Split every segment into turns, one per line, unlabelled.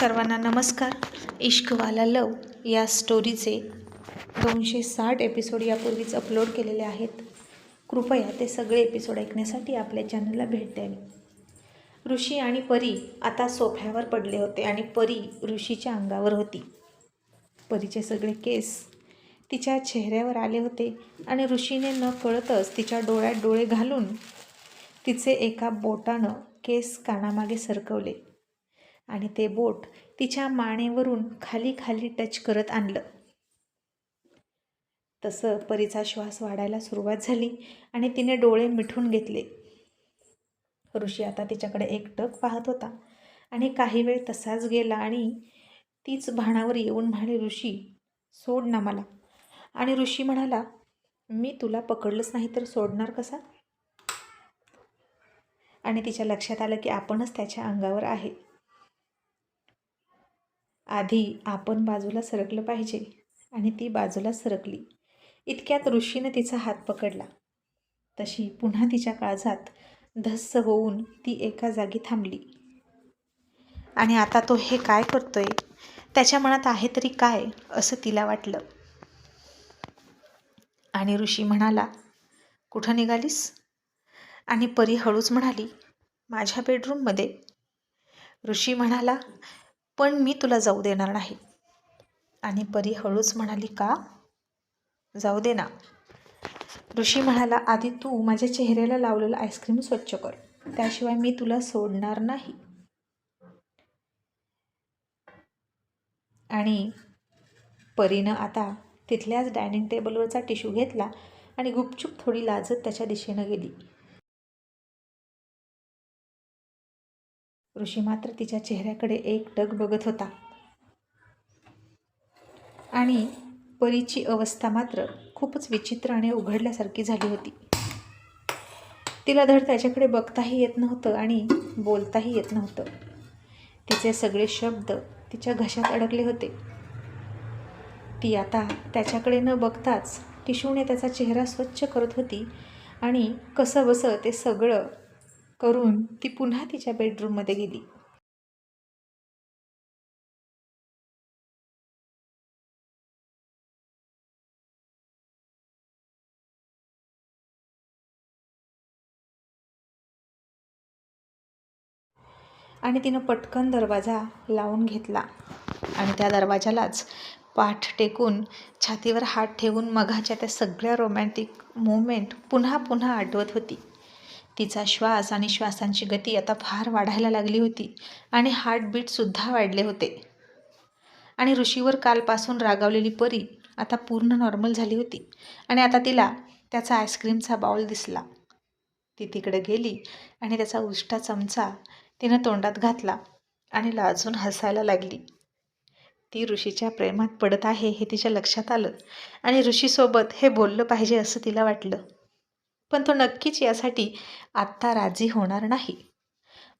सर्वांना नमस्कार. इश्कवाला लव या स्टोरीचे दोनशे साठ एपिसोड यापूर्वीच अपलोड केलेले आहेत. कृपया ते सगळे एपिसोड ऐकण्यासाठी आपल्या चॅनलला भेट द्यावी. ऋषी आणि परी आता सोफ्यावर पडले होते आणि परी ऋषीच्या अंगावर होती. परीचे सगळे केस तिच्या चेहऱ्यावर आले होते आणि ऋषीने न कळतच तिच्या डोळ्यात डोळे घालून तिचे एका बोटानं केस कानामागे सरकवले. आणि ते बोट तिच्या मानेवरून खाली खाली टच करत आणलं. तसं परीचा श्वास वाढायला सुरुवात झाली आणि तिने डोळे मिठून घेतले. ऋषी आता तिच्याकडे एकटक पाहत होता आणि काही वेळ तसाच गेला आणि तीच भाणावर येऊन म्हणाली ऋषी सोड ना मला. आणि ऋषी म्हणाला मी तुला पकडलंच नाही तर सोडणार कसा? आणि तिच्या लक्षात आलं की आपणच त्याच्या अंगावर आहे. आधी आपण बाजूला सरकलं पाहिजे आणि ती बाजूला सरकली. इतक्यात ऋषीनं तिचा हात पकडला. तशी पुन्हा तिच्या काळजात धस्स होऊन ती एका जागी थांबली. आणि आता तो हे काय करतोय? त्याच्या मनात आहे तरी काय? असं तिला वाटलं. आणि ऋषी म्हणाला कुठं निघालीस? आणि परी हळूच म्हणाली माझ्या बेडरूममध्ये ऋषी म्हणाला पण मी तुला जाऊ देणार नाही. आणि परी हळूच म्हणाली का? जाऊ दे ना. ऋषी म्हणाला आधी तू माझ्या चेहऱ्याला लावलेलं आईस्क्रीम स्वच्छ कर. त्याशिवाय मी तुला सोडणार नाही. आणि परीनं आता तिथल्याच डायनिंग टेबलवरचा टिश्यू घेतला आणि गुपचूप थोडी लाजत त्याच्या दिशेनं गेली. ऋषी मात्र तिच्या चेहऱ्याकडे एक टक बघत होता. आणि परीची अवस्था मात्र खूपच विचित्र आणि उघडल्यासारखी झाली होती. तिला धड त्याच्याकडे बघताही येत नव्हतं आणि बोलताही येत नव्हतं. तिचे सगळे शब्द तिच्या घशात अडकले होते. ती आता त्याच्याकडे न बघताच टिशूने त्याचा चेहरा स्वच्छ करत होती आणि कसं बसं ते सगळं करून ती पुन्हा तिच्या बेडरूममध्ये गेली. आणि तिनं पटकन दरवाजा लावून घेतला आणि त्या दरवाजालाच पाठ टेकून छातीवर हात ठेवून मघाच्या त्या सगळ्या रोमॅन्टिक मुवमेंट पुन्हा पुन्हा आठवत होती. तिचा श्वास आणि श्वासांची गती आता फार वाढायला लागली होती आणि हार्टबीटसुद्धा वाढले होते. आणि ऋषीवर कालपासून रागावलेली परी आता पूर्ण नॉर्मल झाली होती आणि आता तिला त्याचा आईस्क्रीमचा बाउल दिसला. ती तिकडे गेली आणि त्याचा उष्टा चमचा तिनं तोंडात घातला आणि लाजून हसायला लागली. ती ऋषीच्या प्रेमात पडत आहे हे तिच्या लक्षात आलं आणि ऋषीसोबत हे बोललं पाहिजे असं तिला वाटलं. पण तो नक्कीच यासाठी आत्ता राजी होणार नाही.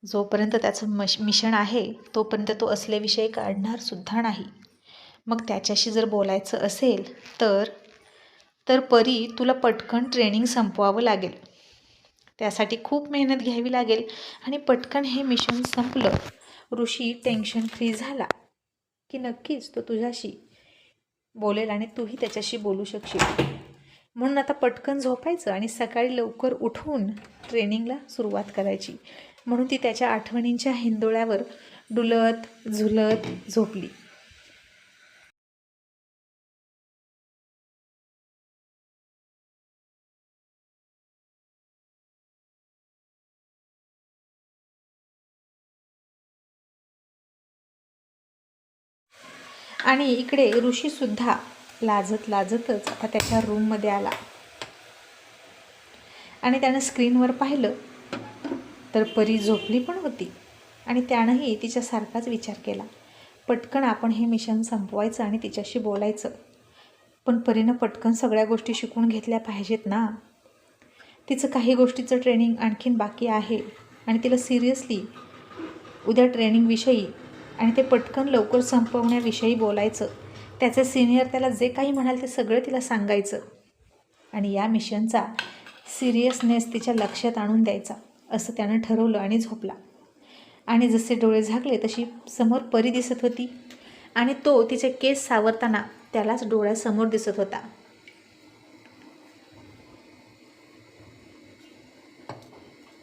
जोपर्यंत त्याचं मश मिशन आहे तोपर्यंत तो असले विषय काढणार सुद्धा नाही. मग त्याच्याशी जर बोलायचं असेल तर तर परी तुला पटकन ट्रेनिंग संपवावं लागेल. त्यासाठी खूप मेहनत घ्यावी लागेल आणि पटकन हे मिशन संपलं. ऋषी टेन्शन फ्री झाला की नक्कीच तो तुझ्याशी बोलेल आणि तूही त्याच्याशी बोलू शकशील. म्हणून आता पटकन झोपायचं आणि सकाळी लवकर उठून ट्रेनिंगला सुरुवात करायची. म्हणून ती त्याच्या आठवणींच्या हिंदोळ्यावर डुलत झुलत झोपली. आणि इकडे ऋषीसुद्धा लाजत लाजतच आता त्याच्या रूममध्ये आला. आणि त्यानं स्क्रीनवर पाहिलं तर परी झोपली पण होती. आणि त्यानंही तिच्यासारखाच विचार केला. पटकन आपण हे मिशन संपवायचं आणि तिच्याशी बोलायचं. पण परीनं पटकन सगळ्या गोष्टी शिकून घेतल्या पाहिजेत ना. तिचं काही गोष्टीचं ट्रेनिंग आणखीन बाकी आहे. आणि तिला सिरियसली उद्या ट्रेनिंगविषयी आणि ते पटकन लवकर संपवण्याविषयी बोलायचं. त्याचे सिनियर त्याला जे काही म्हणाल ते सगळं तिला सांगायचं. आणि या मिशनचा सिरियसनेस तिच्या लक्षात आणून द्यायचा असं त्यानं ठरवलं आणि झोपला. आणि जसे डोळे झाकले तशी समोर परी दिसत होती. आणि तो तिचे केस सावरताना त्यालाच डोळ्यासमोर दिसत होता.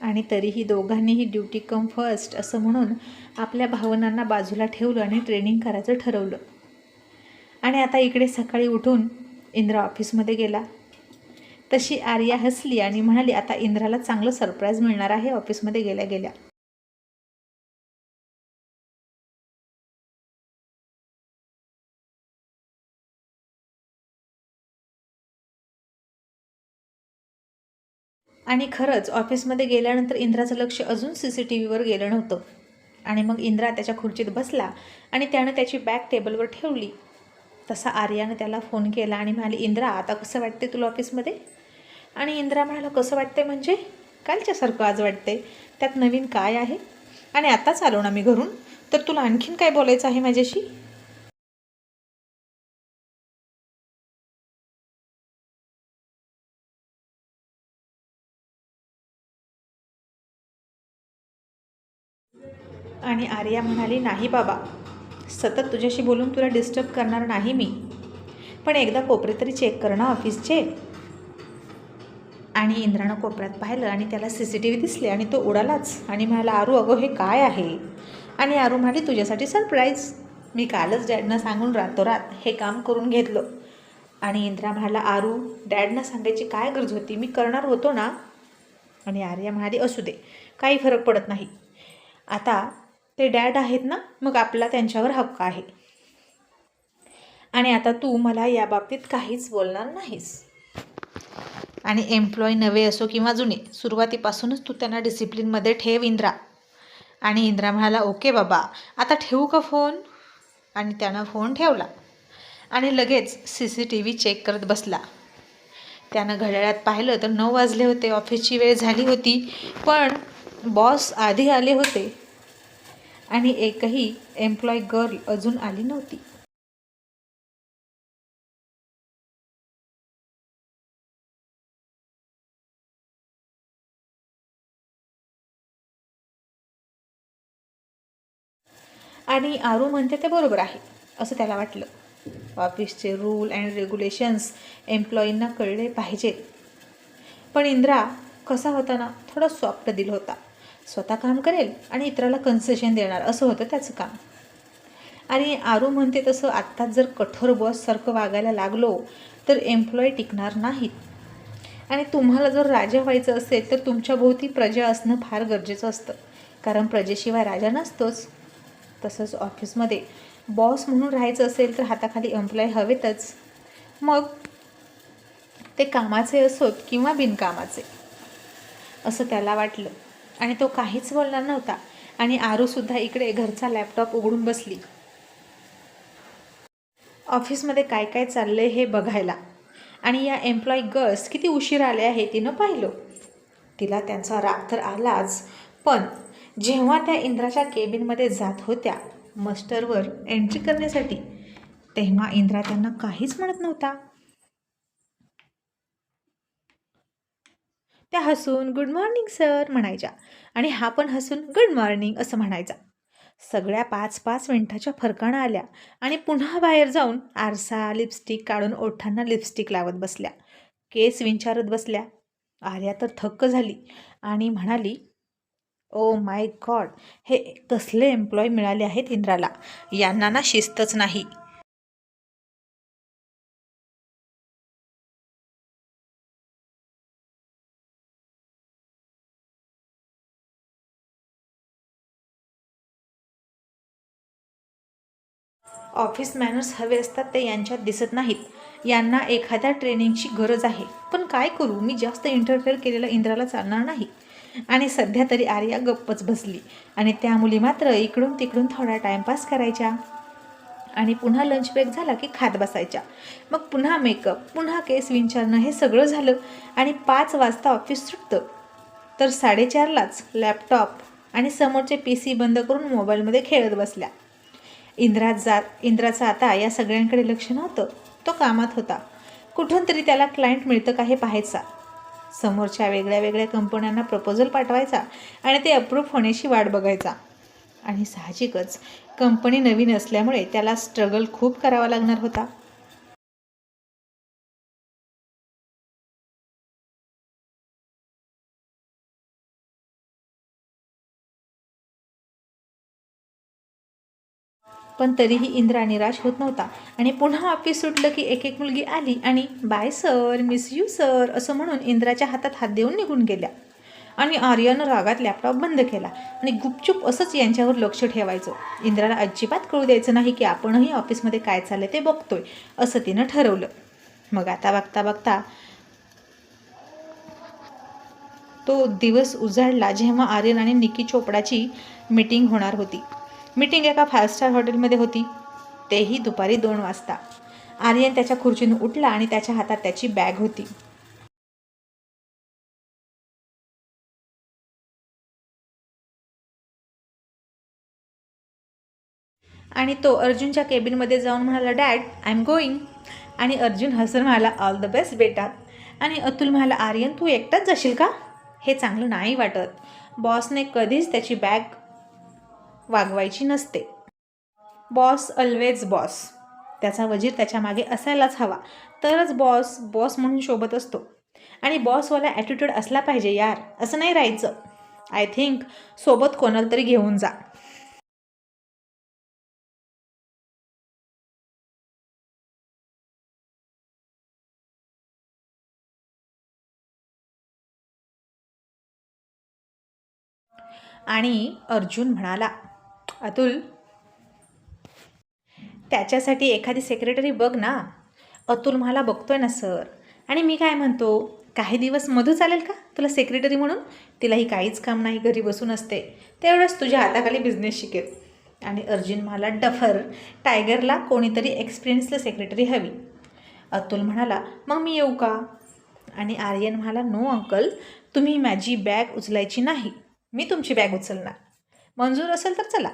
आणि तरीही दोघांनीही ड्युटी कम फर्स्ट असं म्हणून आपल्या भावनांना बाजूला ठेवलं आणि ट्रेनिंग करायचं ठरवलं. आणि आता इकडे सकाळी उठून इंद्रा ऑफिसमध्ये गेला. तशी आर्या हसली आणि म्हणाली आता इंद्राला चांगलं सरप्राईज मिळणार आहे ऑफिसमध्ये गेल्या गेल्या. आणि खरंच ऑफिसमध्ये गेल्यानंतर इंद्राचं लक्ष अजून सी सी टी व्हीवर गेलं नव्हतं. आणि मग इंद्रा त्याच्या खुर्चीत बसला आणि त्यानं त्याची बॅग टेबलवर ठेवली. तसा आर्यानं त्याला फोन केला आणि म्हणाली इंद्रा आता कसं वाटते तुला ऑफिसमध्ये? आणि इंद्रा म्हणाला कसं वाटते म्हणजे? कालच्यासारखं आज वाटते त्यात नवीन काय आहे? आणि आताच आलो ना मी घरून. तर तुला आणखीन काय बोलायचं आहे माझ्याशी? आणि आर्या म्हणाली नाही बाबा. सतत तुझ्याशी बोलून तुला डिस्टर्ब करणार नाही मी. पण एकदा कोपरे तरी चेक कर ना ऑफिसचे आणि इंद्रानं कोपऱ्यात पाहिलं आणि त्याला सी सी टी व्ही दिसले आणि तो उडालाच. आणि म्हणाला आरू अगं हे काय आहे? आणि आरू म्हणाली तुझ्यासाठी सरप्राईज मी कालच डॅडनं सांगून रातोरात हे काम करून घेतलं. आणि इंद्रा म्हणाला आरू डॅडनं सांगायची काय गरज होती? मी करणार होतो ना? आणि आर्या म्हणाली असू दे. काही फरक पडत नाही. आता ते डॅड आहेत ना मग आपला त्यांच्यावर हक्क आहे. आणि आता तू मला या बाबतीत काहीच बोलणार नाहीस. आणि एम्प्लॉई नवे असो किंवा जुने सुरुवातीपासूनच तू त्यांना डिसिप्लिनमध्ये ठेव इंद्रा. आणि इंद्रा म्हणाला ओके बाबा आता ठेवू का फोन? आणि त्यानं फोन ठेवला. आणि लगेच C C T V check करत बसला. त्यानं घड्याळात पाहिलं तर नऊ वाजले होते ऑफिसची वेळ झाली होती पण बॉस आधी आले होते. आणि एकही एम्प्लॉय गर्ल अजून आली नव्हती. आणि आरू म्हणते ते बरोबर आहे असं त्याला वाटलं. ऑफिसचे रूल अँड रेग्युलेशन्स एम्प्लॉईंना कळले पाहिजेत. पण इंद्रा कसा होता ना थोडा सॉफ्ट दिल होता. स्वतः काम करेल आणि इतराला कन्सेशन देणार. असं होतं त्याचं काम. आणि आरू म्हणते तसं आत्ताच जर कठोर बॉससारखं वागायला लागलो तर एम्प्लॉई टिकणार नाहीत. आणि तुम्हाला जर राजा व्हायचं असेल तर तुमच्या भोवती प्रजा असणं फार गरजेचं असतं. कारण प्रजेशिवाय राजा नसतोच. तसंच ऑफिसमध्ये बॉस म्हणून राहायचं असेल तर हाताखाली एम्प्लॉय हवेतच. मग ते कामाचे असोत किंवा बिनकामाचे. असं त्याला वाटलं. आणि तो काहीच बोलणार नव्हता. आणि आरूसुद्धा इकडे घरचा लॅपटॉप उघडून बसली. ऑफिसमध्ये काय काय चाललंय हे बघायला. आणि या एम्प्लॉई गर्ल्स किती उशीर आल्या हे तिनं पाहिलं. तिला त्यांचा राग तर आलाच पण जेव्हा त्या इंद्राच्या केबिनमध्ये जात होत्या मस्टरवर एंट्री करण्यासाठी तेव्हा इंद्रा त्यांना काहीच म्हणत नव्हता. त्या हसून गुड मॉर्निंग सर म्हणायच्या. आणि हा पण हसून गुड मॉर्निंग असं म्हणायचा. सगळ्या पाच पाच मिनिटाच्या फरकानं आल्या आणि पुन्हा बाहेर जाऊन आरसा लिपस्टिक काढून ओठांना लिपस्टिक लावत बसल्या. केस विंचारत बसल्या. आर्या तर थक्क झाली आणि म्हणाली ओ माय गॉड हे कसले एम्प्लॉय मिळाले आहेत इंद्राला. यांना ना शिस्तच नाही. ऑफिस मॅनर्स हवे असतात ते यांच्यात दिसत नाहीत. यांना एखाद्या ट्रेनिंगची गरज आहे. पण काय करू? मी जास्त इंटरफेअर केलेलं इंद्राला चालणार नाही. आणि सध्या तरी आर्या गप्पच बसली. आणि त्या मुली मात्र इकडून तिकडून थोडा टाईमपास करायच्या. आणि पुन्हा लंच ब्रेक झाला की खात बसायच्या. मग पुन्हा मेकअप पुन्हा केस विंचारणं हे सगळं झालं. आणि पाच वाजता ऑफिस सुटतं. तर साडेचारलाच लॅपटॉप आणि समोरचे पी सी बंद करून मोबाईलमध्ये खेळत बसल्या. इंद्रात जात इंद्राचं आता या सगळ्यांकडे लक्ष नव्हतं. तो कामात होता. कुठून तरी त्याला क्लायंट मिळतं का हे पाहायचा. समोरच्या वेगळ्या वेगळ्या कंपन्यांना प्रपोजल पाठवायचा आणि ते अप्रूव्ह होण्याची वाट बघायचा. आणि साहजिकच कंपनी नवीन असल्यामुळे त्याला स्ट्रगल खूप करावा लागणार होता. पण तरीही इंद्रा निराश होत नव्हता. आणि पुन्हा ऑफिस सुटलं की एक एक मुलगी आली आणि bye sir miss you sir असं म्हणून इंद्राच्या हातात हात देऊन निघून गेल्या. आणि आर्यानं रागात लॅपटॉप बंद केला आणि गुपचूप असंच यांच्यावर लक्ष ठेवायचं. इंद्राला अजिबात कळू द्यायचं नाही की आपणही ऑफिसमध्ये काय चाललं ते बघतोय असं तिनं ठरवलं. मग आता बघता बघता तो दिवस उजाडला जेव्हा आर्यन आणि निकी चोपडाची मीटिंग होणार होती. मीटिंग एका फायव्ह स्टार हॉटेलमध्ये होती. तेही दुपारी दोन वाजता. आर्यन त्याच्या खुर्चीनं उठला आणि त्याच्या हातात त्याची बॅग होती. आणि तो अर्जुनच्या केबिनमध्ये जाऊन म्हणाला डॅड आय एम गोईंग आणि अर्जुन हसर म्हणाला ऑल द बेस्ट बेटा. आणि अतुल म्हणाला आर्यन तू एकटाच जाशील का? हे चांगलं नाही वाटत. बॉसने कधीच त्याची बॅग वागवायची नसते. बॉस अल्वेज बॉस त्याचा वजीर त्याच्यामागे असायलाच हवा. तरच बॉस बॉस म्हणून शोभत असतो. आणि बॉसवाला ॲटिट्यूड असला पाहिजे यार. असं नाही राहायचं. आय थिंक सोबत कोणाला तरी घेऊन जा. आणि अर्जुन म्हणाला अतुल. त्याच्यासाठी एखादी सेक्रेटरी बघ ना. अतुल मला बघतोय ना सर आणि मी काय म्हणतो काही दिवस मधू चालेल का तुला सेक्रेटरी म्हणून? तिलाही काहीच काम नाही घरी बसून असते. तेवढंच तुझ्या हाताखाली बिझनेस शिकेल. आणि अर्जुन मला डफर. टायगरला कोणीतरी एक्सपिरियन्सला सेक्रेटरी हवी. अतुल म्हणाला मग मी येऊ का? आणि आर्यन म्हणाला नो अंकल तुम्ही माझी बॅग उचलायची नाही. मी तुमची बॅग उचलणार. मंजूर असेल तर चला.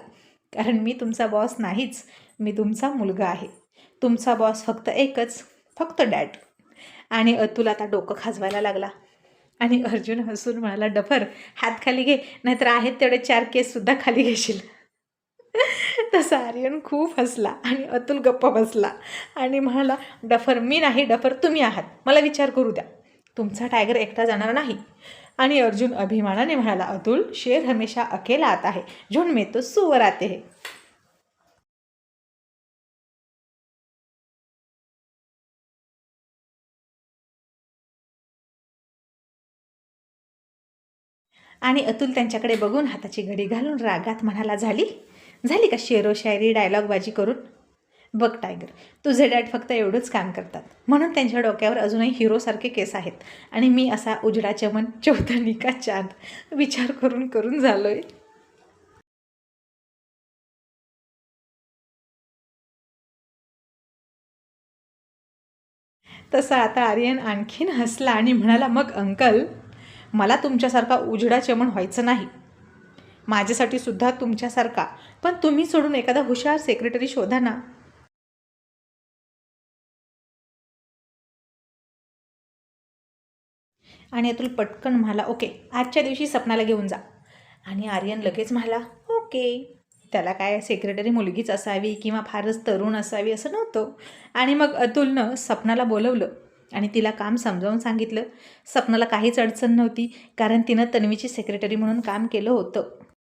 कारण मी तुमचा बॉस नाहीच. मी तुमचा मुलगा आहे. तुमचा बॉस फक्त एकच फक्त डॅड आणि अतुल आता डोकं खाजवायला लागला. आणि अर्जुन हसून म्हणाला डफर हात खाली घे नाहीतर आहेत तेवढे चार केससुद्धा खाली घेशील. तसा आर्यन खूप हसला आणि अतुल गप्प बसला आणि म्हणाला डफर मी नाही डफर तुम्ही आहात. मला विचार करू द्या. तुमचा टायगर एकटा जाणार नाही. आणि अर्जुन अभिमानाने म्हणाला अतुल शेर हमेशा अकेला आता आहे. झुंड में तो सुवर आते है. आणि अतुल त्यांच्याकडे बघून हाताची घडी घालून रागात म्हणाला झाली? झाली का शेरो शायरी डायलॉगबाजी करून? बघ टायगर तुझे डॅड फक्त एवढंच काम करतात. म्हणून त्यांच्या डोक्यावर अजूनही हिरोसारखे केस आहेत. आणि मी असा उजडा चमन चौथनी का चांद विचार करून करून झालोय. तसा आता आर्यन आणखीन हसला आणि म्हणाला मग अंकल मला तुमच्यासारखा उजडा चमन व्हायचं नाही. माझ्यासाठी सुद्धा तुमच्यासारखा. पण तुम्ही सोडून एखादा हुशार सेक्रेटरी शोधा ना. आणि अतुल पटकन म्हणाला ओके आजच्या दिवशी सपनाला घेऊन जा. आणि आर्यन लगेच म्हणाला ओके. त्याला काय सेक्रेटरी मुलगीच असावी किंवा फारच तरुण असावी असं नव्हतं. आणि मग अतुलनं सपनाला बोलवलं आणि तिला काम समजावून सांगितलं. सपनाला काहीच अडचण नव्हती कारण तिनं तन्वीची सेक्रेटरी म्हणून काम केलं होतं.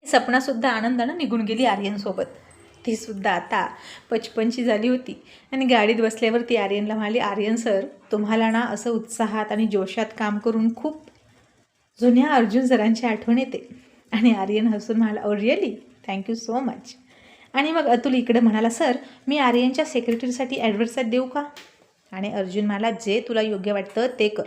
सपनासुद्धा आनंदानं निघून गेली आर्यनसोबत. तीसुद्धा आता पचपनची झाली होती. आणि गाडीत बसल्यावर ती आर्यनला म्हणाली आर्यन सर तुम्हाला ना असं उत्साहात आणि जोशात काम करून खूप जुन्या अर्जुन सरांची आठवण येते. आणि आर्यन हसून म्हणाला ओ really thank you so much आणि मग अतुल इकडे म्हणाला सर मी आर्यनच्या सेक्रेटरीसाठी ॲडव्हर्टाईज देऊ का? आणि अर्जुन म्हणाला जे तुला योग्य वाटतं ते कर.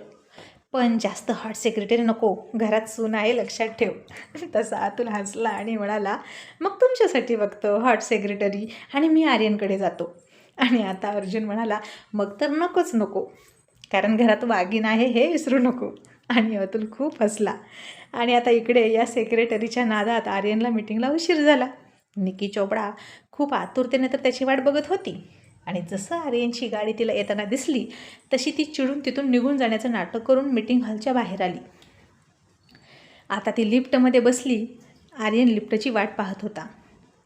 पण जास्त हॉट सेक्रेटरी नको. घरात सून आहे लक्षात ठेव. तसा अतुल हसला आणि म्हणाला मग तुमच्यासाठी बघतो हॉट सेक्रेटरी आणि मी आर्यनकडे जातो. आणि आता अर्जुन म्हणाला मग तर नकोच नको. कारण घरात वाघीण आहे हे विसरू नको. आणि अतुल खूप हसला. आणि आता इकडे या सेक्रेटरीच्या नादात आर्यनला मिटिंगला उशीर झाला. निकी चोपडा खूप आतुरतेने तर त्याची वाट बघत होती. आणि जसं आर्यनची गाडी तिला येताना दिसली तशी ती चिडून तिथून निघून जाण्याचं नाटक करून मीटिंग हॉलच्या बाहेर आली. आता ती लिफ्टमध्ये बसली आर्यन लिफ्टची वाट पाहत होता.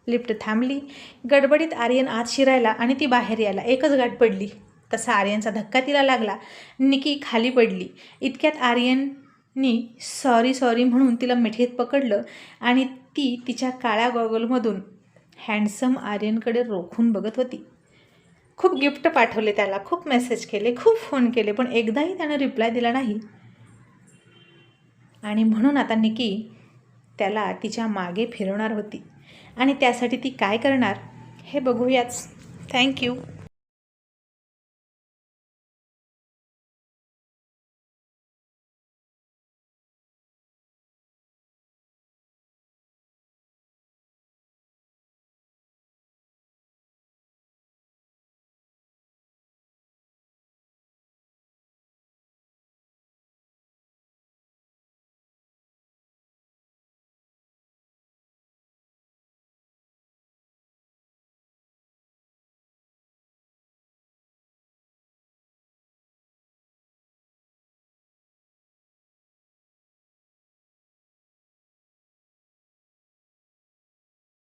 लिफ्ट थांबली गडबडीत आर्यन आत शिरायला आणि ती बाहेर यायला एकच गाठ पडली. तसा आर्यनचा धक्का तिला लागला. निकी खाली पडली. इतक्यात आर्यननी सॉरी सॉरी म्हणून तिला मिठीत पकडलं आणि ती तिच्या काळ्या गॉगलमधून हँडसम आर्यनकडे रोखून बघत होती. खूप गिफ्ट पाठवले त्याला खूप मेसेज केले खूप फोन केले पण एकदाही त्यानं रिप्लाय दिला नाही. आणि म्हणून आता निकी त्याला तिच्यामागे फिरवणार होती. आणि त्यासाठी ती काय करणार हे बघूयाच. थँक्यू